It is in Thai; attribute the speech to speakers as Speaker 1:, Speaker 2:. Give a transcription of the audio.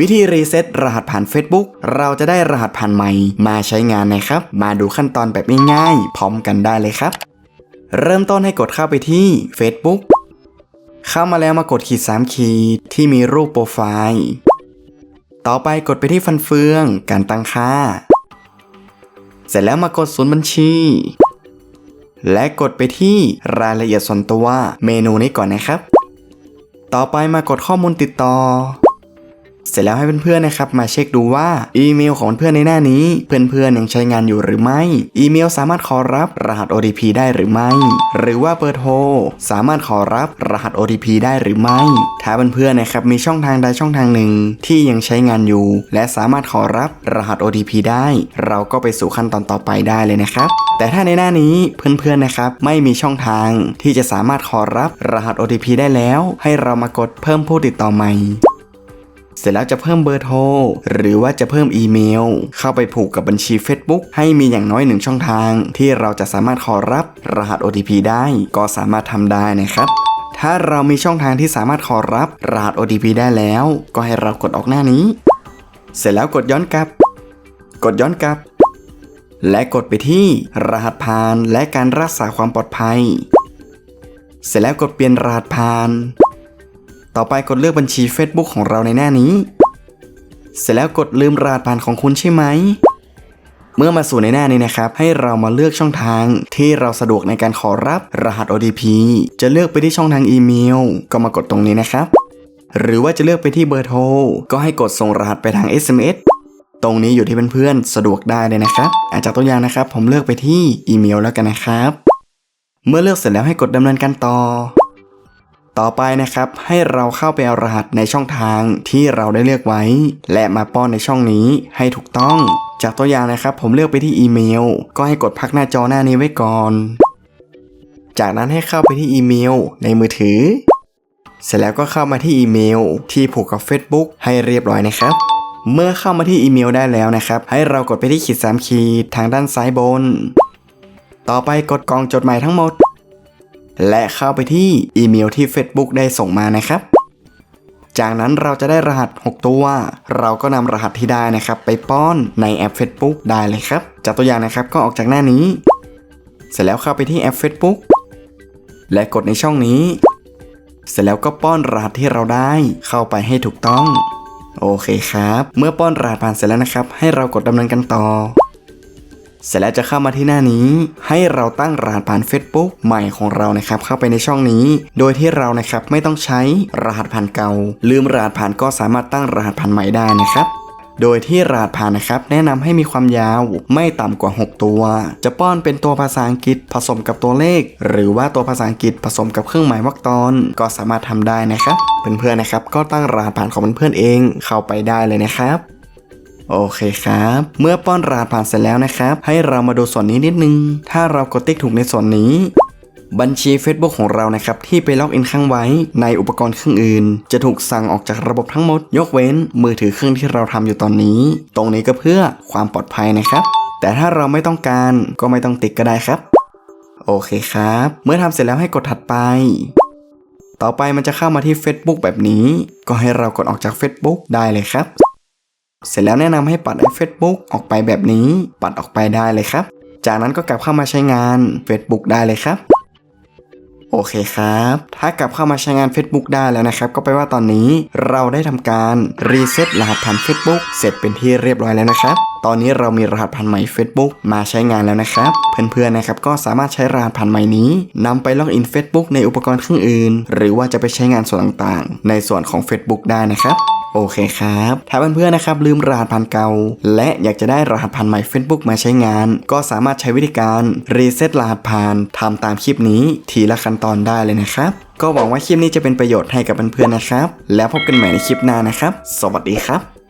Speaker 1: วิธีรีเซ็ตรหัสผ่าน Facebook เราจะได้รหัสผ่านใหม่มาใช้งานนะครับ มาดูขั้นตอนแบบง่ายๆพร้อมกันได้เลยครับ เริ่มต้นให้กดเข้าไปที่ Facebook เข้ามาแล้วมากดขีด3ขีดที่มีรูปโปรไฟล์ ต่อไปกดไปที่ฟันเฟือง การตั้งค่า เสร็จแล้วมากดศูนย์บัญชี และกดไปที่รายละเอียดส่วนตัวเมนูนี้ก่อนนะครับ ต่อไปมากดข้อมูลติดต่อ เสร็จแล้วให้เพื่อนๆนะครับมาเช็คดูว่าอีเมลของเพื่อนในหน้านี้ เพื่อนๆยังใช้งานอยู่หรือไม่ อีเมลสามารถขอรับรหัส OTP ได้หรือไม่ หรือว่าเบอร์โทรสามารถขอรับรหัส OTP ได้หรือไม่ ถ้าเพื่อนๆนะครับมีช่องทางใดช่องทางหนึ่ง ที่ยังใช้งานอยู่ และสามารถขอรับรหัส OTP ได้ เราก็ไปสู่ขั้นตอนต่อไปได้เลยนะครับแต่ถ้าในหน้านี้เพื่อนๆนะครับไม่มีช่องทางที่จะสามารถขอรับรหัส OTP ได้แล้ว ให้เรามากดเพิ่มผู้ติดต่อใหม่ เสร็จแล้วจะเพิ่มเบอร์โทรหรือว่าจะเพิ่มอีเมล เข้าไปผูกกับบัญชี Facebook ให้มีอย่างน้อยหนึ่งช่องทาง ที่เราจะสามารถขอรับรหัส OTP ได้ก็สามารถทำได้นะครับถ้าเรามีช่องทางที่สามารถขอรับรหัส OTP ได้แล้ว ก็ให้เรากดออกหน้านี้ เสร็จแล้วกดย้อนกลับ กดย้อนกลับ และกดไปที่รหัสผ่านและการรักษาความปลอดภัย เสร็จแล้วกดเปลี่ยนรหัสผ่าน ต่อไปกดเลือกบัญชี Facebook ของเราในหน้านี้ เสร็จแล้วกดลืมรหัสผ่านของคุณใช่ไหม เมื่อมาสู่ในหน้านี้นะครับ ให้เรามาเลือกช่องทางที่เราสะดวกในการขอรับรหัส OTP จะเลือกไปที่ช่องทางอีเมล ก็มากดตรงนี้นะครับ หรือว่าจะเลือกไปที่เบอร์โทร ก็ให้กดส่งรหัสไปทาง SMS ตรงนี้อยู่ที่เพื่อนๆสะดวกได้เลยนะครับอาจจะตัวอย่างนะครับ ผมเลือกไปที่อีเมลแล้วกันนะครับ เมื่อเลือกเสร็จแล้วให้กดดำเนินการต่อ ต่อไปนะครับให้เราเข้าไปเอารหัสในช่องทางที่เราได้เลือกไว้ และมาป้อนในช่องนี้ให้ถูกต้อง จากตัวอย่างนะครับผมเลือกไปที่อีเมล ก็ให้กดพักหน้าจอหน้านี้ไว้ก่อน จากนั้นให้เข้าไปที่อีเมล ในมือถือ เสร็จแล้วก็เข้ามาที่อีเมล ที่ผูกกับ Facebook ให้เรียบร้อยนะครับเมื่อเข้ามาที่อีเมลได้แล้วนะครับ ให้เรากดไปที่ขีดสามขีดทางด้านซ้ายบน ต่อไปกดกล่องจดหมายทั้งหมด และเข้าไปที่อีเมลที่ Facebook ได้ส่งมานะครับ จากนั้นเราจะได้รหัส 6 ตัว เราก็นำรหัสที่ได้นะครับ ไปป้อนในแอป Facebook ได้เลยครับ จากตัวอย่างนะครับก็ออกจากหน้านี้ เสร็จแล้วเข้าไปที่แอป Facebook และกดในช่องนี้ เสร็จแล้วก็ป้อนรหัสที่เราได้เข้าไปให้ถูกต้อง โอเคครับ เมื่อป้อนรหัสผ่านเสร็จแล้วนะครับ ให้เรากดดำเนินกันต่อ เสร็จแล้วจะเข้ามาที่หน้านี้ ให้เราตั้งรหัสผ่าน Facebook ใหม่ของเรานะครับเข้าไปในช่องนี้ โดยที่เรานะครับไม่ต้องใช้รหัสผ่านเก่า ลืมรหัสผ่านก็สามารถตั้งรหัสผ่านใหม่ได้นะครับโดยที่รหัสผ่านนะครับ แนะนำให้มีความยาวไม่ต่ำกว่า 6 ตัว จะป้อนเป็นตัวภาษาอังกฤษผสมกับตัวเลข หรือว่าตัวภาษาอังกฤษผสมกับเครื่องหมายวรรคตอนก็สามารถทำได้นะครับเพื่อนๆนะครับ ก็ตั้งรหัสผ่านของเพื่อนๆเองเข้าไปได้เลยนะครับ โอเคครับ เมื่อป้อนรหัสผ่านเสร็จแล้วนะครับ ให้เรามาดูส่วนนี้นิดนึง ถ้าเรากดติ๊กถูกในส่วนนี้บัญชี Facebook ของเรานะครับ ที่ไปล็อกอินค้างไว้ในอุปกรณ์เครื่องอื่น จะถูกสั่งออกจากระบบทั้งหมด ยกเว้นมือถือเครื่องที่เราทำอยู่ตอนนี้ ตรงนี้ก็เพื่อความปลอดภัยนะครับ แต่ถ้าเราไม่ต้องการก็ไม่ต้องติดก็ได้ครับ โอเคครับ เมื่อทำเสร็จแล้วให้กดถัดไป ต่อไปมันจะเข้ามาที่ Facebook แบบนี้ ก็ให้เรากดออกจาก Facebook ได้เลยครับ เสร็จแล้วแนะนำให้ปัดไอ้ Facebook ออกไปแบบนี้ ปัดออกไปได้เลยครับ จากนั้นก็กลับเข้ามาใช้งาน Facebook ได้เลยครับ โอเคครับ ถ้ากลับเข้ามาใช้งาน Facebook ได้แล้วนะครับ ก็แปลว่าตอนนี้เราได้ทำการรีเซ็ตรหัสผ่าน Facebook เสร็จเป็นที่เรียบร้อยแล้วนะครับตอนนี้เรามีรหัสผ่านใหม่ Facebook มาใช้งานแล้วนะครับ เพื่อนๆนะครับก็สามารถใช้รหัสผ่านใหม่นี้นำไปล็อกอิน Facebook ในอุปกรณ์เครื่องอื่น หรือว่าจะไปใช้งานส่วนต่างๆ ในส่วนของ Facebook ได้นะครับ โอเคครับ ถ้าเพื่อนๆนะครับลืมรหัสผ่านเก่า และอยากจะได้รหัสผ่านใหม่ Facebook มาใช้งาน ก็สามารถใช้วิธีการรีเซ็ตรหัสผ่านทำตามคลิปนี้ ทีละขั้นตอนได้เลยนะครับ ก็หวังว่าคลิปนี้จะเป็นประโยชน์ให้กับเพื่อนๆนะครับ แล้วพบกันใหม่ในคลิปหน้านะครับ สวัสดีครับ